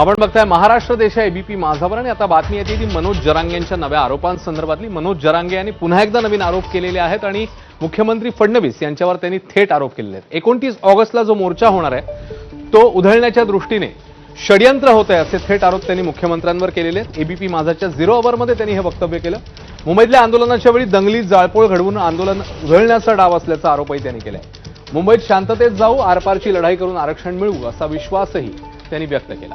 आपण बघताय महाराष्ट्र देश आहे एबीपी माझावर. आणि आता बातमी येते ती मनोज जरांगे यांच्या नव्या आरोपांसंदर्भातली. मनोज जरांगे यांनी पुन्हा एकदा नवीन आरोप केलेले आहेत आणि मुख्यमंत्री फडणवीस यांच्यावर त्यांनी थेट आरोप केलेले आहेत. एकोणतीस ऑगस्टला जो मोर्चा होणार आहे तो उधळण्याच्या दृष्टीने षडयंत्र होत आहे असे थेट आरोप त्यांनी मुख्यमंत्र्यांवर केलेले आहेत. एबीपी माझाच्या झिरो अवरमध्ये त्यांनी हे वक्तव्य केलं. मुंबईतल्या आंदोलनाच्या वेळी दंगलीत जाळपोळ घडवून आंदोलन उधळण्याचा डाव असल्याचा आरोपही त्यांनी केलाय. मुंबईत शांततेत जाऊ आरपारची लढाई करून आरक्षण मिळवू असा विश्वासही त्यांनी व्यक्त केला.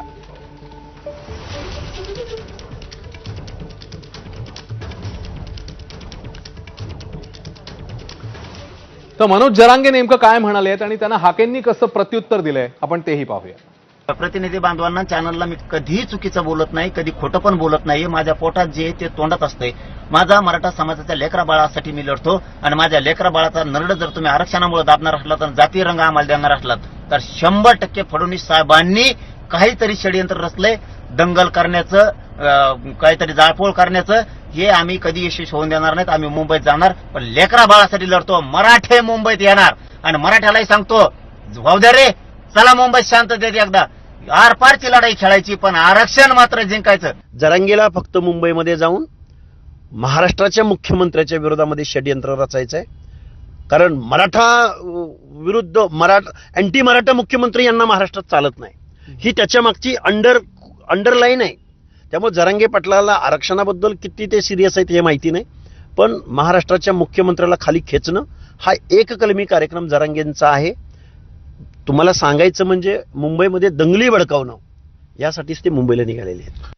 तर मनोज जरांगे नेमकं काय म्हणाले आहेत आणि त्यांना हाकेंनी कसं प्रत्युत्तर दिलंय? आपण तेही पाहूया. प्रतिनिधी बांधवांना चॅनलला मी कधीही चुकीचं बोलत नाही कधी खोटं पण बोलत नाही. माझ्या पोटात जे आहे ते तोंडात असतंय. माझा मराठा समाजाच्या लेकरा बाळासाठी मी लढतो आणि माझ्या लेकरा बाळाचा नरड जर तुम्ही आरक्षणामुळे दाबणार असलात तर जाती रंग आम्हाला देणार असलात तर शंभर टक्के फडणवीस साहेबांनी काहीतरी षडयंत्र रचले दंगल करण्याचं काहीतरी जाळपोळ करण्याचं हे आम्ही कधी यशस्वी होऊन देणार नाहीत. आम्ही मुंबईत जाणार पण लेकरा बाळासाठी लढतो. मराठे मुंबईत येणार. आणि मराठ्यालाही सांगतो वाहू द्या रे. चला मुंबईत शांततेत एकदा. आरपारची लढाई खेळायची पण आरक्षण मात्र जिंकायचं. जरांगीला फक्त मुंबईमध्ये जाऊन महाराष्ट्राच्या मुख्यमंत्र्याच्या विरोधामध्ये षडयंत्र रचायचं आहे कारण मराठा विरुद्ध मराठा अँटी मराठा मुख्यमंत्री यांना महाराष्ट्रात चालत नाही. ही त्याच्या मागची अंडर अंडरलाईन आहे. त्यामुळे जरांगे पाटलाला आरक्षणाबद्दल किती ते सिरियस आहेत हे माहिती नाही. पण महाराष्ट्राच्या मुख्यमंत्र्याला खाली खेचणं हा एककलमी कार्यक्रम जरांगेंचा आहे. तुम्हाला सांगायचं म्हणजे मुंबईमध्ये दंगली भडकावणं यासाठीच ते मुंबईला निघालेले आहेत.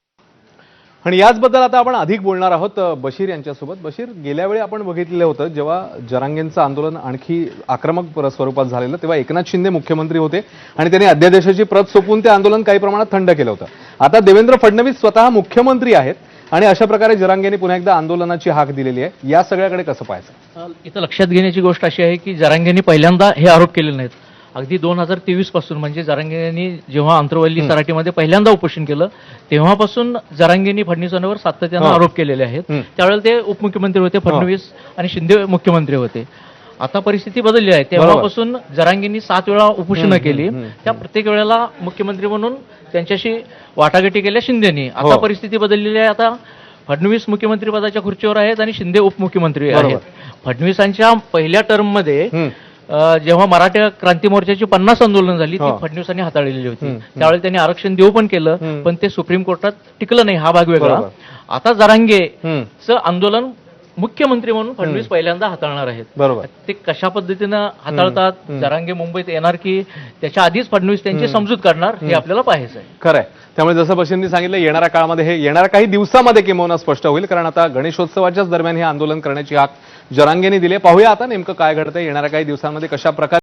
आणि याचबद्दल आता आपण अधिक बोलणार आहोत बशीर यांच्यासोबत. बशीर गेल्या वेळी आपण बघितलेलं होतं जेव्हा जरांगेंचं आंदोलन आणखी आक्रमक स्वरूपात झालेलं तेव्हा एकनाथ शिंदे मुख्यमंत्री होते आणि त्यांनी अध्यादेशाची प्रत सोपून ते आंदोलन काही प्रमाणात थंड केलं होतं. आता देवेंद्र फडणवीस स्वतः मुख्यमंत्री आहेत आणि अशा प्रकारे जरांगेंनी पुन्हा एकदा आंदोलनाची हाक दिलेली आहे. या सगळ्याकडे कसं पाहायचं? इथं लक्षात घेण्याची गोष्ट अशी आहे की जरांगेंनी पहिल्यांदा हे आरोप केलेले नाहीत. अगदी दोन हजार तेवीसपासून म्हणजे जरांगेंनी जेव्हा आंतरवल्ली सराटीमध्ये पहिल्यांदा उपोषण केलं तेव्हापासून जरांगेंनी फडणवीसांवर सातत्यानं. आरोप केलेले आहेत. त्यावेळेला ते उपमुख्यमंत्री होते फडणवीस आणि शिंदे मुख्यमंत्री होते. आता परिस्थिती बदलली आहे. तेव्हापासून जरांगेंनी सात वेळा उपोषणं केली. त्या प्रत्येक वेळेला मुख्यमंत्री म्हणून त्यांच्याशी वाटाघाटी केल्या शिंदेनी. आता हो. परिस्थिती बदललेली आहे. आता फडणवीस मुख्यमंत्री पदाच्या खुर्चीवर आहेत आणि शिंदे उपमुख्यमंत्री. आहेत. फडणवीसांच्या पहिल्या टर्ममध्ये जेव्हा मराठा क्रांती मोर्चाची पन्नास आंदोलन झाली ती हो. फडणवीसांनी हाताळलेली होती. त्यावेळी त्यांनी आरक्षण देऊ पण केलं. पण ते सुप्रीम कोर्टात टिकलं नाही हा भाग वेगळा. आता जरांगे हं. आंदोलन मुख्यमंत्री म्हणून फडणवीस पहिल्यांदा हाताळणार आहेत बरोबर ते कशा पद्धतीनं हाताळतात. जरांगे मुंबईत येणार की त्याच्या आधीच फडणवीस त्यांची समजूत करणार हे आपल्याला पाहायचं आहे खरंय त्यामुळे जसं बशींनी सांगितलं येणाऱ्या काळामध्ये हे येणाऱ्या काही दिवसामध्ये किंवा स्पष्ट होईल कारण आता गणेशोत्सवाच्याच दरम्यान हे आंदोलन करण्याची हाक जरांगेंनी दिले. पाहूया आता नेमकं काय घडतंय. येणाऱ्या काही दिवसांमध्ये कशा प्रकारे